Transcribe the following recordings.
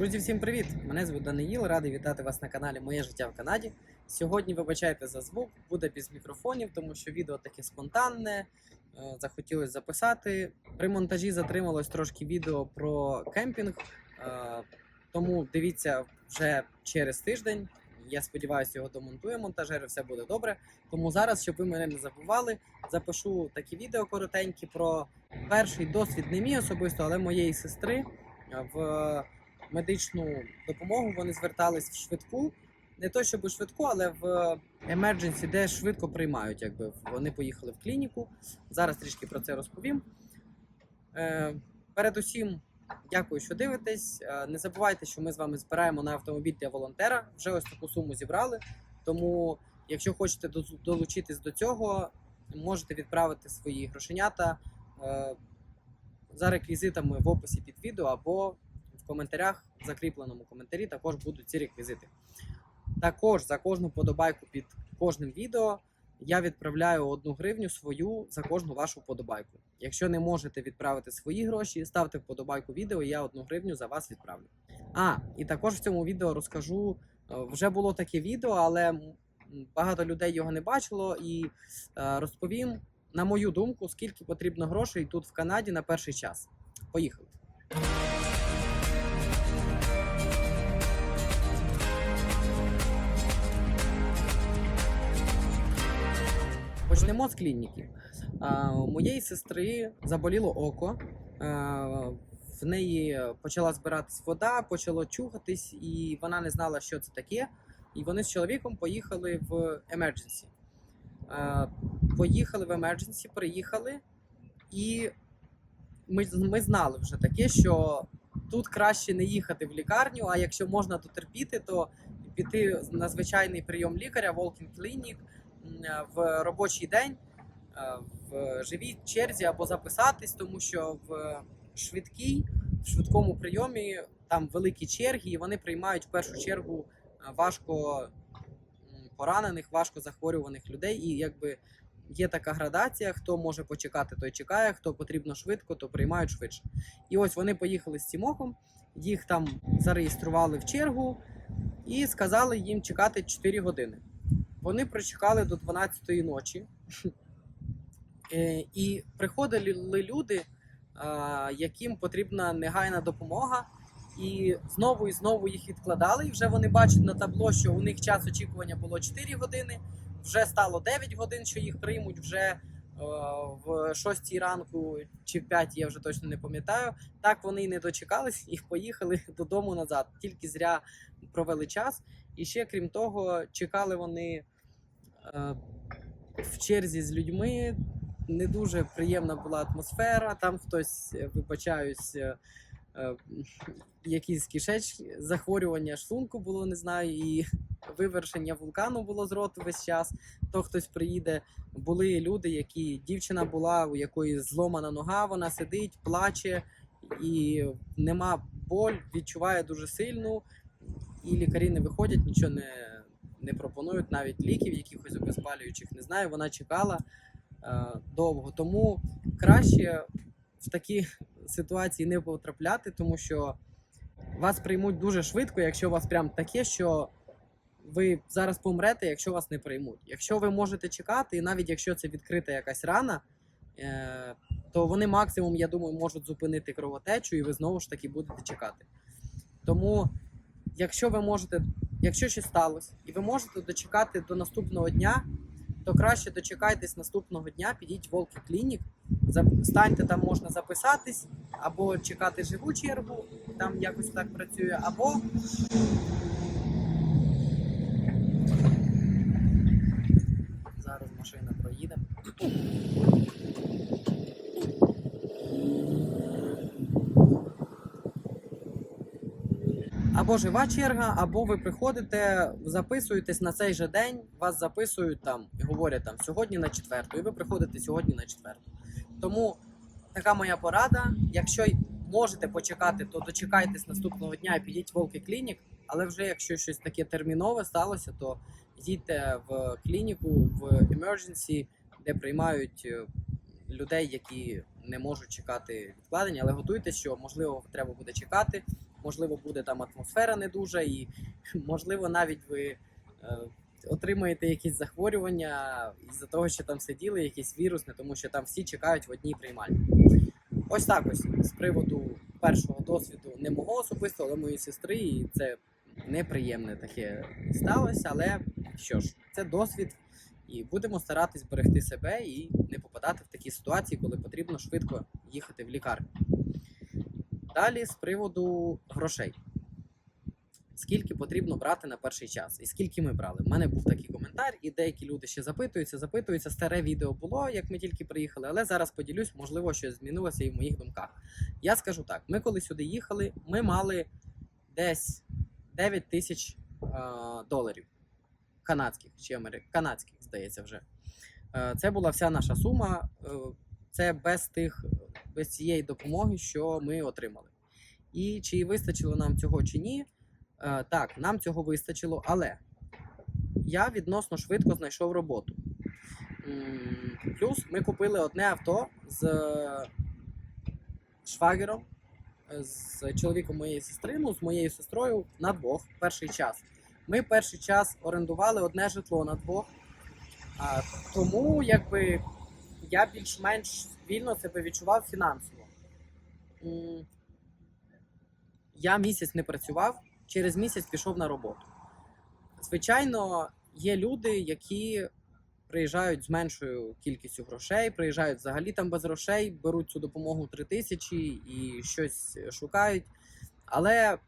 Друзі, всім привіт! Мене звуть Даниїл, радий вітати вас на каналі Моє життя в Канаді. Сьогодні вибачайте за звук, буде без мікрофонів, тому що відео таке спонтанне. е, Захотілося записати. При монтажі затрималось трошки відео про кемпінг, е, тому дивіться вже через тиждень. Я сподіваюся, його домонтує монтажер, і все буде добре. Тому зараз, щоб ви мене не забували, запишу такі відео коротенькі про перший досвід не мій особисто, але моєї сестри е, в медичну допомогу. Вони звертались в швидку. Не то, щоб швидку, але в emergency, де швидко приймають. Якби вони поїхали в клініку. Зараз трішки про це розповім. Е, передусім, дякую, що дивитесь. Е, не забувайте, що ми з вами збираємо на автомобіль для волонтера. Вже ось таку суму зібрали. Тому, якщо хочете долучитись до цього, можете відправити свої грошенята е, за реквізитами в описі під відео або коментарях, в закріпленому коментарі також будуть ці реквізити. Також за кожну подобайку під кожним відео я відправляю одну гривню свою за кожну вашу подобайку. Якщо не можете відправити свої гроші, ставте вподобайку відео, і я одну гривню за вас відправлю. А, і також в цьому відео розкажу. е, Вже було таке відео, але багато людей його не бачило. І е, розповім, на мою думку, скільки потрібно грошей тут в Канаді на перший час. Поїхали. Почнемо з клініки. У моєї сестри заболіло око. В неї почала збиратись вода, почало чухатись, і вона не знала, що це таке. І вони з чоловіком поїхали в. А, Поїхали в emergency, приїхали, і ми, ми знали вже таке, що тут краще не їхати в лікарню, а якщо можна дотерпіти, то піти на звичайний прийом лікаря, walk-in clinic, в робочий день е, в живій черзі або записатись, тому що в швидкій, в швидкому прийомі там великі черги, і вони приймають в першу чергу е, важко поранених, важко захворюваних людей. І якби є така градація, хто може почекати, той чекає, хто потрібно швидко, то приймають швидше. І ось вони поїхали з Тімохом, їх там зареєстрували в чергу і сказали їм чекати 4 години. Вони прочекали до 12-ї ночі. Е, І приходили люди, яким потрібна негайна допомога. І знову і знову їх відкладали. І вже вони бачать на табло, що у них час очікування було 4 години, вже стало 9 годин, що їх приймуть вже е, в 6 ранку чи в 5, я вже точно не пам'ятаю. Так вони і не дочекались і поїхали додому назад. Тільки зря провели час. І ще крім того, чекали вони е, в черзі з людьми. Не дуже приємна була атмосфера. Там хтось, е, вибачаюсь, е, якісь кишечні захворювання шлунку було, не знаю, і вивершення вулкану було з роту весь час. То хтось приїде. Були люди, які дівчина була, у якої зломана нога, вона сидить, плаче і нема боль, відчуває дуже сильну, і лікарі не виходять, нічого не, не пропонують, навіть ліків, якихось обезболюючих, не знаю. Вона чекала е, довго. Тому краще в такі ситуації не потрапляти, тому що вас приймуть дуже швидко, якщо у вас прям таке, що ви зараз помрете, якщо вас не приймуть. Якщо ви можете чекати, і навіть якщо це відкрита якась рана, е, то вони максимум, я думаю, можуть зупинити кровотечу, і ви знову ж таки будете чекати. Тому, якщо ви можете, якщо щось сталося, і ви можете дочекати до наступного дня, то краще дочекайтесь наступного дня, підіть в Волки Клінік, станьте там, можна записатись, або чекати живу чергу, там якось так працює, або зараз машина проїде. Або жива черга, або ви приходите, записуєтесь на цей же день, вас записують там і говорять там сьогодні на четверту, і ви приходите сьогодні на четверту. Тому така моя порада. Якщо можете почекати, то дочекайтесь наступного дня і підіть в Волки Клінік. Але вже якщо щось таке термінове сталося, то їдьте в клініку в emergency, де приймають е, людей, які не можуть чекати відкладення, але готуйтесь, що можливо треба буде чекати. Можливо, буде там атмосфера не дуже, і можливо, навіть ви е, отримаєте якісь захворювання із-за того, що там сиділи, якісь вірусне, тому що там всі чекають в одній приймальні. Ось так ось з приводу першого досвіду не мого особисто, але моєї сестри, і це неприємне таке сталося. Але що ж, це досвід, і будемо старатись берегти себе і не попадати в такі ситуації, коли потрібно швидко їхати в лікарню. Далі з приводу грошей. Скільки потрібно брати на перший час, і скільки ми брали? У мене був такий коментар, і деякі люди ще запитуються, запитуються. Старе відео було, як ми тільки приїхали, але зараз поділюсь, можливо, щось змінилося і в моїх думках. Я скажу так: ми коли сюди їхали, ми мали десь 9 тисяч е, доларів канадських чи америк... канадських, здається, вже. Е, це була вся наша сума. Е, це без тих, без цієї допомоги, що ми отримали. І чи вистачило нам цього чи ні? Е, так, нам цього вистачило, але я відносно швидко знайшов роботу. Плюс ми купили одне авто з швагером, е, з чоловіком моєї сестри, ну, з моєю сестрою на двох перший час. Ми перший час орендували одне житло на двох. А, тому якби я більш-менш вільно себе відчував фінансово. Я місяць не працював, через місяць пішов на роботу. Звичайно, є люди, які приїжджають з меншою кількістю грошей, приїжджають взагалі там без грошей, беруть цю допомогу 3 тисячі і щось шукають. Але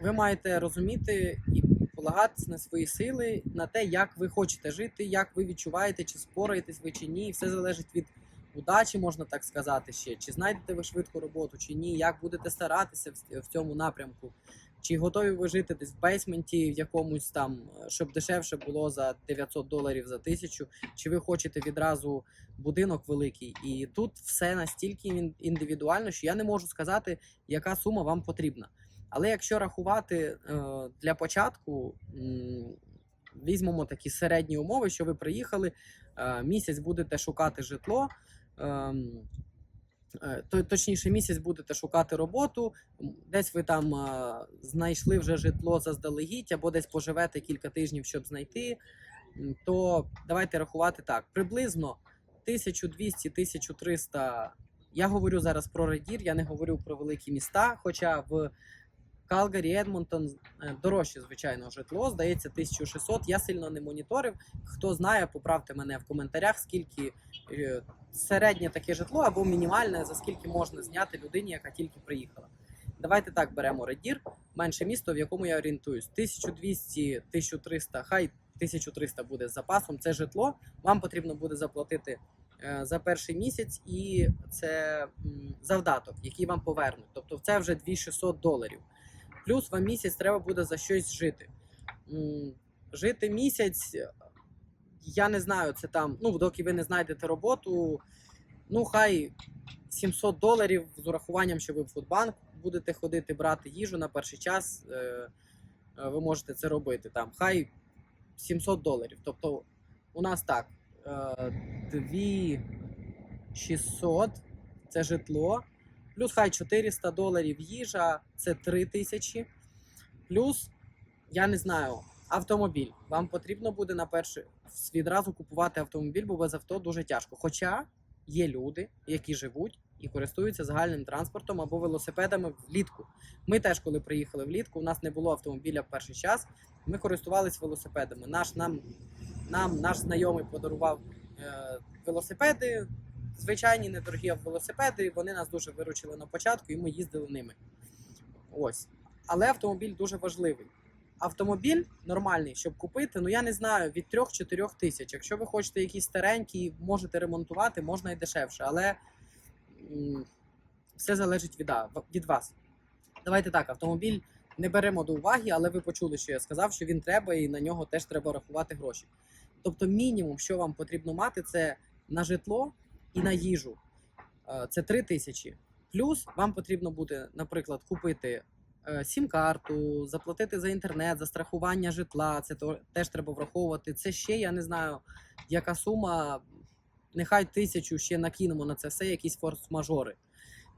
ви маєте розуміти і полагатися на свої сили, на те, як ви хочете жити, як ви відчуваєте, чи спораєтесь ви чи ні. І Все залежить від удачі, можна так сказати ще. Чи знайдете ви швидко роботу, чи ні, як будете старатися в- цьому напрямку. Чи готові ви жити десь в бейсменті в якомусь там, щоб дешевше було за 900 доларів за тисячу, чи ви хочете відразу будинок великий? І тут все настільки індивідуально, що я не можу сказати, яка сума вам потрібна. Але якщо рахувати е, для початку, візьмемо такі середні умови, що ви приїхали, е, місяць будете шукати житло. ем, е, то- Точніше, місяць будете шукати роботу, десь ви там знайшли вже житло заздалегідь, або десь поживете кілька тижнів, щоб знайти. То давайте рахувати так: приблизно 1200-1300. Я говорю зараз про Редір, я не говорю про великі міста. Хоча в Калгарі, Едмонтон е, дорожче, звичайно, житло. Здається, 1600. Я сильно не моніторив. Хто знає, поправте мене в коментарях, скільки е, середнє таке житло або мінімальне, за скільки можна зняти людині, яка тільки приїхала. Давайте так беремо Редір, менше місто, в якому я орієнтуюсь. 1200-1300, хай 1300 буде з запасом. Це житло. Вам потрібно буде заплатити е, за перший місяць, і це завдаток, який вам повернуть. Тобто це вже 2600 доларів. Плюс вам місяць треба буде за щось жити. Жити місяць, я не знаю, це там, ну, доки ви не знайдете роботу, ну, хай 700 доларів з урахуванням, що ви в фудбанк будете ходити брати їжу на перший час, е, е, ви можете це робити. Там, хай 700 доларів. Тобто у нас так, е, 2600 це житло, плюс хай 400 доларів їжа, це 3000. Плюс, я не знаю, автомобіль. Вам потрібно буде на перше відразу купувати автомобіль, бо без авто дуже тяжко. Хоча є люди, які живуть і користуються загальним транспортом або велосипедами влітку. Ми теж, коли приїхали влітку, у нас не було автомобіля в перший час. Ми користувалися велосипедами. Наш нам, нам наш знайомий подарував е, велосипеди, звичайні недорогі велосипеди. Вони нас дуже виручили на початку, і ми їздили ними. Ось. Але автомобіль дуже важливий. Автомобіль нормальний, щоб купити, ну я не знаю, від 3-4 тисяч. Якщо ви хочете якийсь старенький, можете ремонтувати, можна і дешевше, але все залежить від, від вас. Давайте так, автомобіль не беремо до уваги, але ви почули, що я сказав, що він треба, і на нього теж треба рахувати гроші. Тобто, мінімум, що вам потрібно мати, це на житло і на їжу. Е, Це 3 тисячі. Плюс вам потрібно буде, наприклад, купити е, сім-карту, заплатити за інтернет, за страхування житла. Це теж треба враховувати. Це ще я не знаю, яка сума. Нехай тисячу ще накинемо на це все, якісь форс-мажори.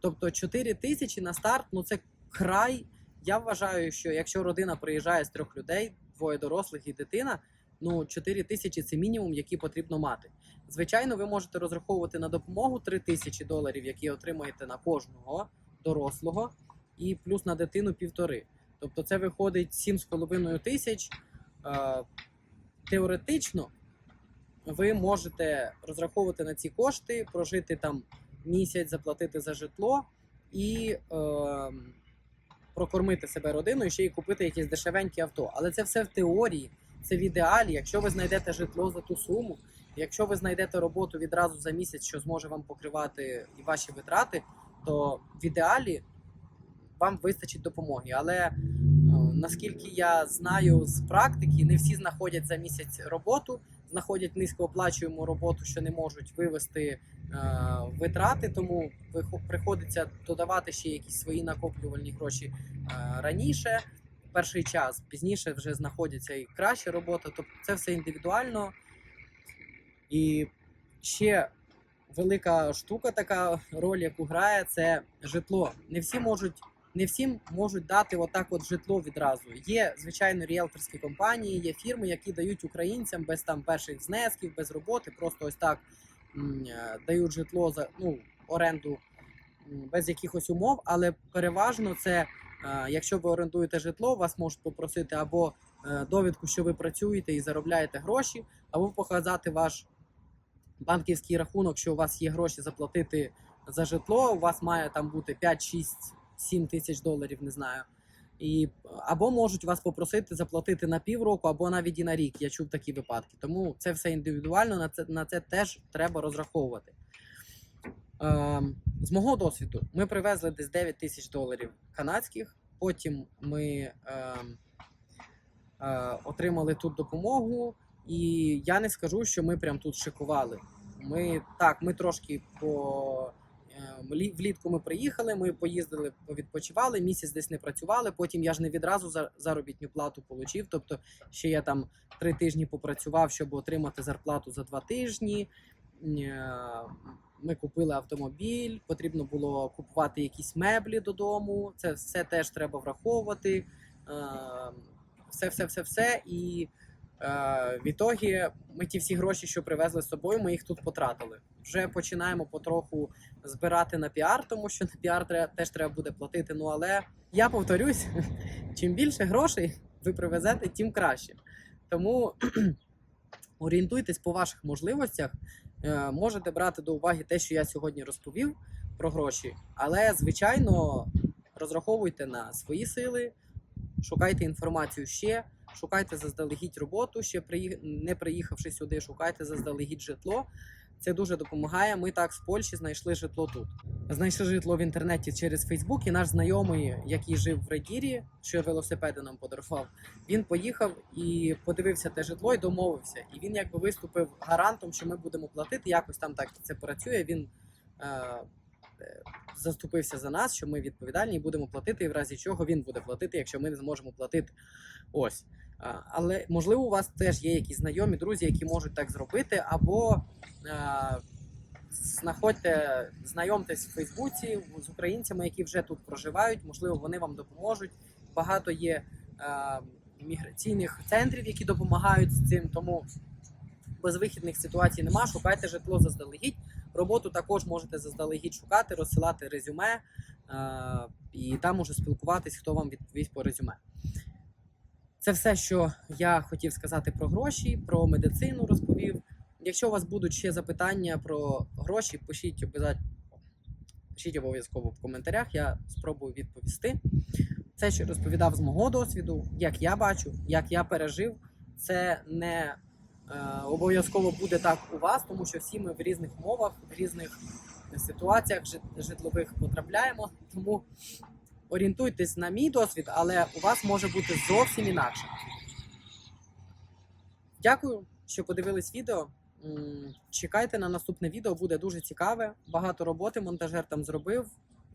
Тобто 4 тисячі на старт, ну це край Я вважаю, що якщо родина приїжджає з трьох людей, двоє дорослих і дитина, ну 4 тисячі це мінімум, який потрібно мати. Звичайно, ви можете розраховувати на допомогу 3 тисячі доларів, які отримаєте на кожного дорослого, і плюс на дитину півтори. Тобто це виходить 7,5 тисяч. Е, Теоретично ви можете розраховувати на ці кошти, прожити там місяць, заплатити за житло і е, прокормити себе родиною, ще й купити якесь дешевеньке авто. Але це все в теорії, це в ідеалі. Якщо ви знайдете житло за ту суму, якщо ви знайдете роботу відразу за місяць, що зможе вам покривати і ваші витрати, то в ідеалі вам вистачить допомоги. Але е, наскільки я знаю з практики, не всі знаходять за місяць роботу, знаходять низькооплачуємо роботу, що не можуть вивести е, витрати, тому приходиться додавати ще якісь свої накоплювальні гроші е, раніше. Перший час, пізніше вже знаходяться і краща робота. Тобто це все індивідуально. І ще велика штука, така роль, яку грає, це житло. Не всі можуть, не всім можуть дати отак от житло відразу. Є, звичайно, ріелторські компанії, є фірми, які дають українцям без там перших знесків, без роботи, просто ось так м, е, дають житло за ну, оренду м, без якихось умов, але переважно це. Якщо ви орендуєте житло, вас можуть попросити або е, довідку, що ви працюєте і заробляєте гроші, або показати ваш банківський рахунок, що у вас є гроші заплатити за житло. У вас має там бути 5, 6, 7 тисяч доларів, не знаю. І або можуть вас попросити заплатити на півроку, або навіть і на рік. Я чув такі випадки. Тому це все індивідуально, на це, на це теж треба розраховувати. Ем, з мого досвіду, ми привезли десь 9 тисяч доларів канадських. Потім ми ем, е, отримали тут допомогу. І я не скажу, що ми прям тут шикували. Ми так, ми трошки по е, влітку ми приїхали, ми поїздили, відпочивали, місяць десь не працювали. Потім я ж не відразу за заробітну плату отримав. Тобто ще я там три тижні попрацював, щоб отримати зарплату за два тижні. Е, Ми купили автомобіль, потрібно було купувати якісь меблі додому. Це все теж треба враховувати. Е, Все, все, все, все. І Е, в ітогі ми ті всі гроші, що привезли з собою, ми їх тут потратили. Вже починаємо потроху збирати на піар, тому що на піар теж треба буде платити. Ну але я повторюсь, чим більше грошей ви привезете, тим краще. Тому орієнтуйтесь по ваших можливостях. Е, Можете брати до уваги те, що я сьогодні розповів про гроші, але звичайно розраховуйте на свої сили, шукайте інформацію ще. Шукайте заздалегідь роботу, ще не приїхавши сюди, шукайте заздалегідь житло. Це дуже допомагає. Ми так з Польщі знайшли житло тут. Знайшли житло в інтернеті через Фейсбук, і наш знайомий, який жив в Радірі, що велосипеди нам подарував, він поїхав і подивився те житло і домовився. І він якби виступив гарантом, що ми будемо платити. Якось там так це працює. Він е, е, заступився за нас, що ми відповідальні і будемо платити, і в разі чого він буде платити, якщо ми не зможемо платити. Ось. Але можливо, у вас теж є якісь знайомі, друзі, які можуть так зробити, або е, знаходьте, знайомтесь в Фейсбуці з українцями, які вже тут проживають. Можливо, вони вам допоможуть. Багато є е, міграційних центрів, які допомагають з цим. Тому безвихідних ситуацій нема. Шукайте житло заздалегідь. Роботу також можете заздалегідь шукати, розсилати резюме, е, і там уже спілкуватись, хто вам відповість по резюме. Це все, що я хотів сказати про гроші, про медицину розповів. Якщо у вас будуть ще запитання про гроші, пишіть обов'язково, пишіть обов'язково в коментарях, я спробую відповісти. Це, що розповідав з мого досвіду, як я бачу, як я пережив, це не е, обов'язково буде так у вас, тому що всі ми в різних умовах, в різних ситуаціях житлових потрапляємо. Тому орієнтуйтесь на мій досвід, але у вас може бути зовсім інакше. Дякую, що подивились відео. Чекайте на наступне відео, буде дуже цікаве. Багато роботи монтажер там зробив.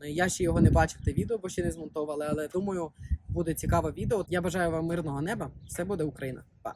Я ще його не бачив, те відео, бо ще не змонтували. але думаю, буде цікаве відео. Я бажаю вам мирного неба. Все буде Україна. Па!